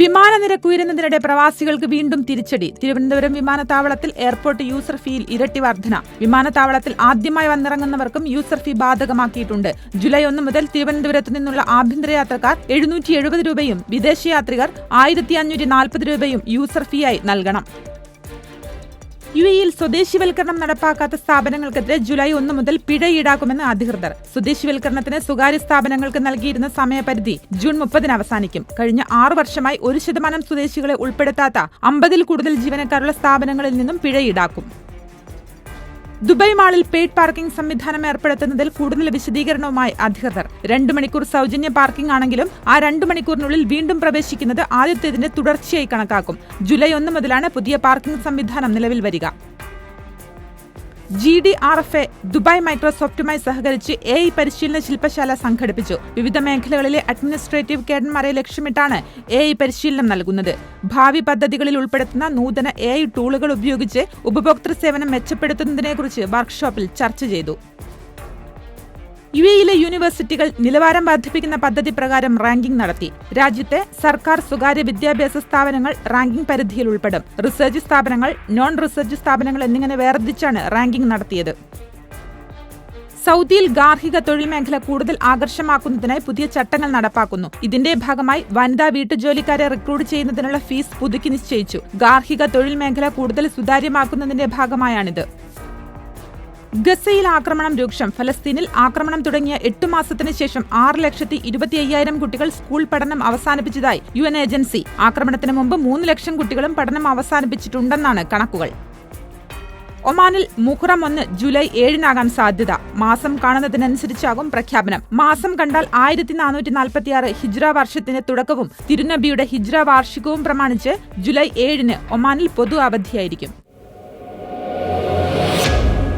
വിമാനനിരക്ക് ഉയരുന്നതിനിടെ പ്രവാസികൾക്ക് വീണ്ടും തിരിച്ചടി. തിരുവനന്തപുരം വിമാനത്താവളത്തിൽ എയർപോർട്ട് യൂസർ ഫീയിൽ ഇരട്ടി വർധന. വിമാനത്താവളത്തിൽ ആദ്യമായി വന്നിറങ്ങുന്നവർക്കും യൂസർ ഫീ ബാധകമാക്കിയിട്ടുണ്ട്. ജൂലൈ ഒന്ന് മുതൽ തിരുവനന്തപുരത്ത് നിന്നുള്ള ആഭ്യന്തര യാത്രക്കാർ എഴുന്നൂറ്റി എഴുപത് രൂപയും വിദേശയാത്രികർ ആയിരത്തി അഞ്ഞൂറ്റി നാൽപ്പത് രൂപയും യൂസർ ഫീയായി നൽകണം. യു എയിൽ സ്വദേശിവൽക്കരണം നടപ്പാക്കാത്ത സ്ഥാപനങ്ങൾക്കെതിരെ ജൂലൈ ഒന്ന് മുതൽ പിഴ ഈടാക്കുമെന്ന് അധികൃതർ. സ്വദേശിവൽക്കരണത്തിന് സ്വകാര്യ സ്ഥാപനങ്ങൾക്ക് നൽകിയിരുന്ന സമയപരിധി ജൂൺ മുപ്പതിന് അവസാനിക്കും. കഴിഞ്ഞ ആറു വർഷമായി ഒരു ശതമാനം സ്വദേശികളെ ഉൾപ്പെടുത്താത്ത അമ്പതിൽ കൂടുതൽ ജീവനക്കാരുള്ള സ്ഥാപനങ്ങളിൽ നിന്നും പിഴ ഈടാക്കും. ദുബായ് മാളിൽ പെയ്ഡ് പാർക്കിംഗ് സംവിധാനം ഏർപ്പെടുത്തുന്നതിൽ കൂടുതൽ വിശദീകരണവുമായി അധികൃതർ. രണ്ടു മണിക്കൂർ സൗജന്യ പാർക്കിംഗ് ആണെങ്കിലും ആ രണ്ടു മണിക്കൂറിനുള്ളിൽ വീണ്ടും പ്രവേശിക്കുന്നത് ആദ്യത്തേതിന്റെ തുടർച്ചയായി കണക്കാക്കും. ജൂലൈ ഒന്ന് മുതലാണ് പുതിയ പാർക്കിംഗ് സംവിധാനം നിലവിൽ വരിക. G D R F A Dubai മൈക്രോസോഫ്റ്റുമായി സഹകരിച്ച് എ ഐ പരിശീലന ശില്പശാല സംഘടിപ്പിച്ചു. വിവിധ മേഖലകളിലെ അഡ്മിനിസ്ട്രേറ്റീവ് കേഡന്മാരെ ലക്ഷ്യമിട്ടാണ് എ ഐ പരിശീലനം നൽകുന്നത്. ഭാവി പദ്ധതികളിൽ ഉൾപ്പെടുത്തുന്ന നൂതന എ ഐ ടൂളുകൾ ഉപയോഗിച്ച് ഉപഭോക്തൃ സേവനം മെച്ചപ്പെടുത്തുന്നതിനെക്കുറിച്ച് വർക്ക്ഷോപ്പിൽ ചർച്ച ചെയ്തു. യു എയിലെ യൂണിവേഴ്സിറ്റികൾ നിലവാരം വർദ്ധിപ്പിക്കുന്ന പദ്ധതി പ്രകാരം റാങ്കിംഗ് നടത്തി. രാജ്യത്തെ സർക്കാർ സ്വകാര്യ വിദ്യാഭ്യാസ സ്ഥാപനങ്ങൾ റാങ്കിംഗ് പരിധിയിൽ ഉൾപ്പെടും. റിസർച്ച് സ്ഥാപനങ്ങൾ നോൺ റിസർച്ച് സ്ഥാപനങ്ങൾ എന്നിങ്ങനെ വേർതിരിച്ചാണ് റാങ്കിംഗ് നടത്തിയത്. സൗദിയിൽ ഗാർഹിക തൊഴിൽ മേഖല കൂടുതൽ ആകർഷമാക്കുന്നതിനായി പുതിയ ചട്ടങ്ങൾ നടപ്പാക്കുന്നു. ഇതിന്റെ ഭാഗമായി വനിതാ വീട്ടുജോലിക്കാരെ റിക്രൂട്ട് ചെയ്യുന്നതിനുള്ള ഫീസ് പുതുക്കി നിശ്ചയിച്ചു. ഗാർഹിക തൊഴിൽ മേഖല കൂടുതൽ സുതാര്യമാക്കുന്നതിന്റെ ഭാഗമായാണിത്. ഗസയിൽ ആക്രമണം രൂക്ഷം. ഫലസ്തീനിൽ ആക്രമണം തുടങ്ങിയ എട്ട് മാസത്തിന് ശേഷം ആറ് ലക്ഷത്തി ഇരുപത്തി അയ്യായിരം കുട്ടികൾ സ്കൂൾ പഠനം അവസാനിപ്പിച്ചതായി യു എൻ ഏജൻസി. ആക്രമണത്തിന് മുമ്പ് മൂന്ന് ലക്ഷം കുട്ടികളും പഠനം അവസാനിപ്പിച്ചിട്ടുണ്ടെന്നാണ് കണക്കുകൾ. ഒമാനിൽ മുഹറം ഒന്ന് ജൂലൈ ഏഴിനാകാൻ സാധ്യത. മാസം കാണുന്നതിനനുസരിച്ചാകും പ്രഖ്യാപനം. മാസം കണ്ടാൽ ആയിരത്തി നാനൂറ്റി നാൽപ്പത്തിയാറ് ഹിജ്ര വർഷത്തിന്റെ തുടക്കവും തിരുനബിയുടെ ഹിജ്ര വാർഷികവും പ്രമാണിച്ച് ജൂലൈ ഏഴിന് ഒമാനിൽ പൊതു അവധിയായിരിക്കും.